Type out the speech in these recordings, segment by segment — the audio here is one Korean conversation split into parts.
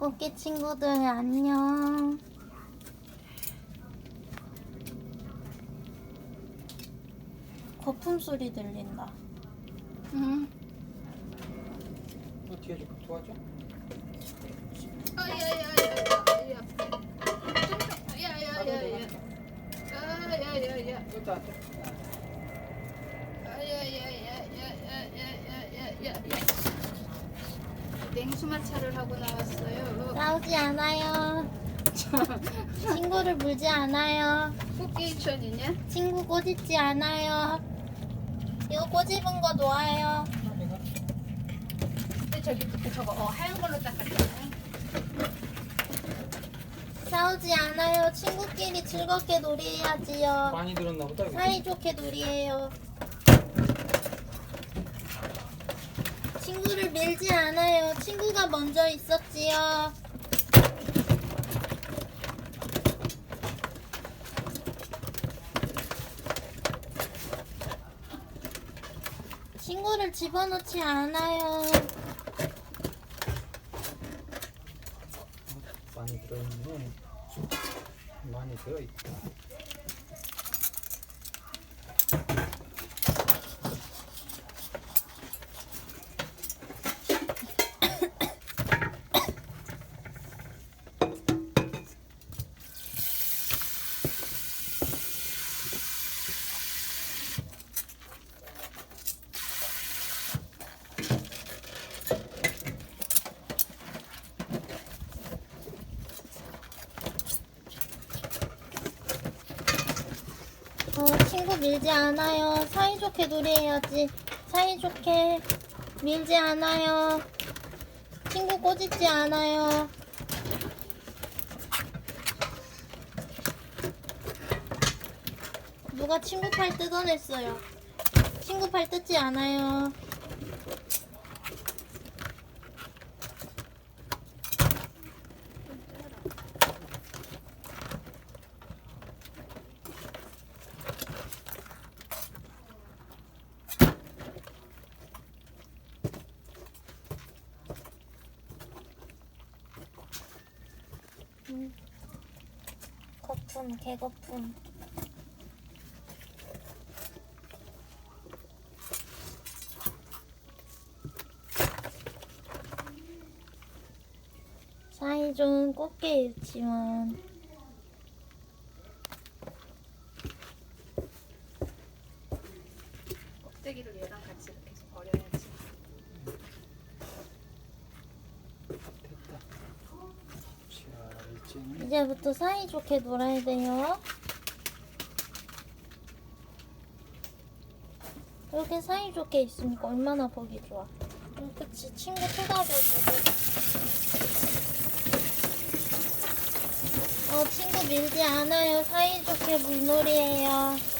꽃게 친구들 안녕. 거품 소리 들린다. 응. 너 뒤에 좀 도와줘. 아야야야야. 야 야야야야. 아야야야. 이것도 안 돼. 아야야야야야야야야. 냉수마차를 하고 나왔어요. 싸우지 않아요. 친구를 물지 않아요. 포케이션이냐? 친구 꼬집지 않아요. 이거 꼬집은 거 놓아요. 근데 저기 저거 어, 하얀 걸로 닦았잖아. 싸우지 않아요. 친구끼리 즐겁게 놀이해야지요. 많이 들었나 보다. 이거. 사이좋게 놀이해요. 친구를 밀지 않아 요. 친구가 먼저 있었지요. 친구를 집어넣지 않아요. 많이 들어있네. 많이 들어있다. 어, 친구 밀지 않아요. 사이좋게 놀이해야지. 사이좋게 밀지 않아요. 친구 꼬집지 않아요. 누가 친구 팔 뜯어냈어요. 친구 팔 뜯지 않아요. 거품, 개거품. 사이 좋은 꽃게 유치원. 껍데기를 얘랑 같이 이렇게 해서 버려야지. 됐다. 자, 이제부터 사이좋게 놀아야 돼요. 이렇게 사이좋게 있으니까 얼마나 보기 좋아. 응, 그치. 친구 토닥여주고. 어, 친구 밀지 않아요. 사이좋게 물놀이해요.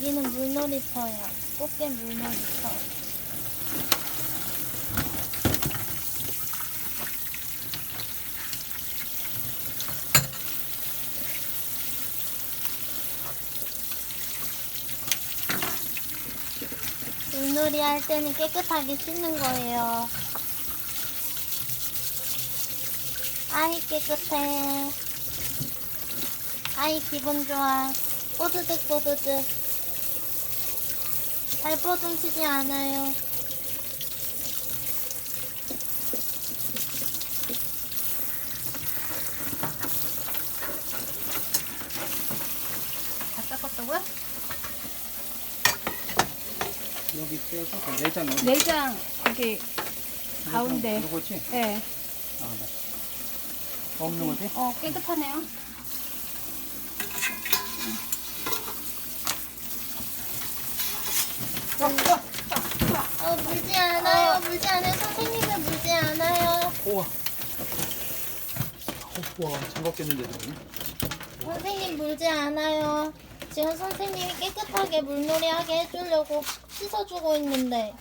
여기는 물놀이터야. 꽃게 물놀이터. 물놀이 할 때는 깨끗하게 씻는 거예요. 아이 깨끗해. 아이 기분 좋아. 뽀드득 뽀드득. 발버둥치지 않아요. 다 닦았다고요? 여기 떼어서 그 내장 여기. 내장 여기 내장 가운데. 이거지? 네. 아, 나. 없는 거지? 어 깨끗하네요. 어, 물지 않아요. 물지 않아요. 선생님은 물지 않아요. 우와. 우와, 장갑 꼈는데 지금. 선생님 물지 않아요. 지금 선생님이 깨끗하게 물놀이 하게 해주려고 씻어주고 있는데.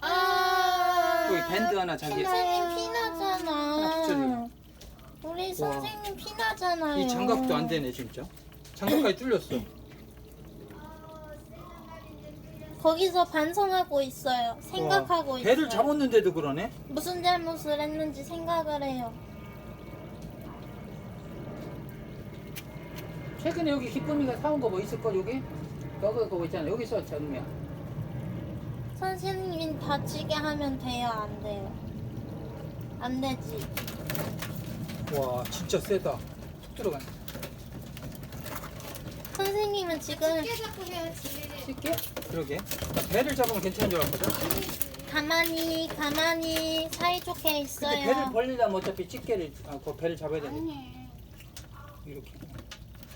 아. 여기 밴드 하나 자기. 선생님 피나잖아. 우리. 선생님 피나잖아요. 이 장갑도 안 되네 진짜. 장갑까지 뚫렸어. 거기서 반성하고 있어요. 생각하고 와, 있어요. 배를 잡았는데도 그러네. 무슨 잘못을 했는지 생각을 해요. 최근에 여기 기쁨이가 사온 거 뭐 있을 거 여기? 여기 그거 있잖아. 여기 있어 전우야. 선생님이 다치게 하면 돼요, 안 돼요? 안 되지. 와 진짜 세다. 툭 들어가네. 선생님은 지금 쉽게 잡고 해야지. 쉽게? 그러게. 나 배를 잡으면 괜찮은 줄 알았거든. 가만히 가만히 사이좋게 근데 있어요. 배를 벌리려면 어차피 집게를 아, 그 배를 잡아야 되네. 아니. 이렇게.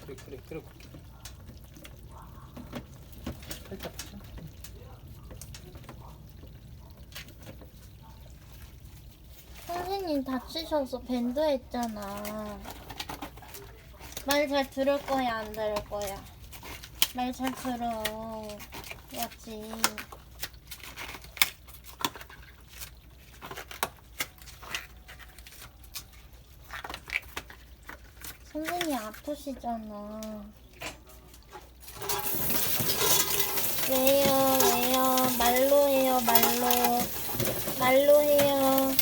그래 그래 그래. 살짝. 봤어? 선생님 다치셔서 밴드 했잖아. 말 잘 들을 거야, 안 들을 거야? 말 잘 들어. 야지. 선생님 아프시잖아. 왜요, 왜요? 말로 해요, 말로. 말로 해요.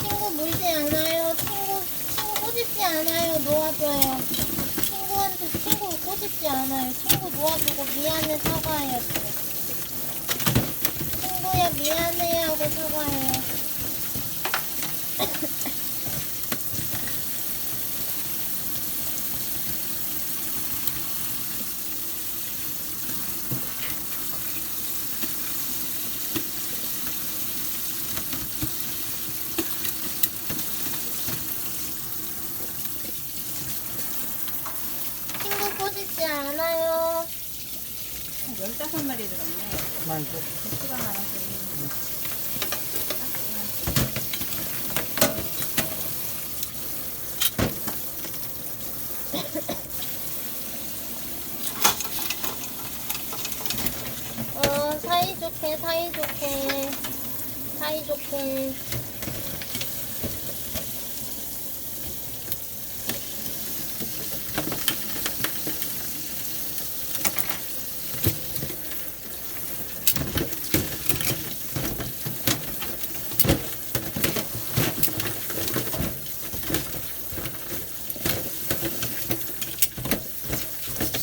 친구 물지 않아요. 친구 친구 꼬집지 않아요. 놓아줘요. 친구한테 친구 꼬집지 놓아주고 미안해 사과해요. 친구야 미안해 하고 사과해요. 친구 꼬집지 않아요. 15마리 들었네. 많이 줘. 개수가 많아서. 어 사이좋게 사이좋게 사이좋게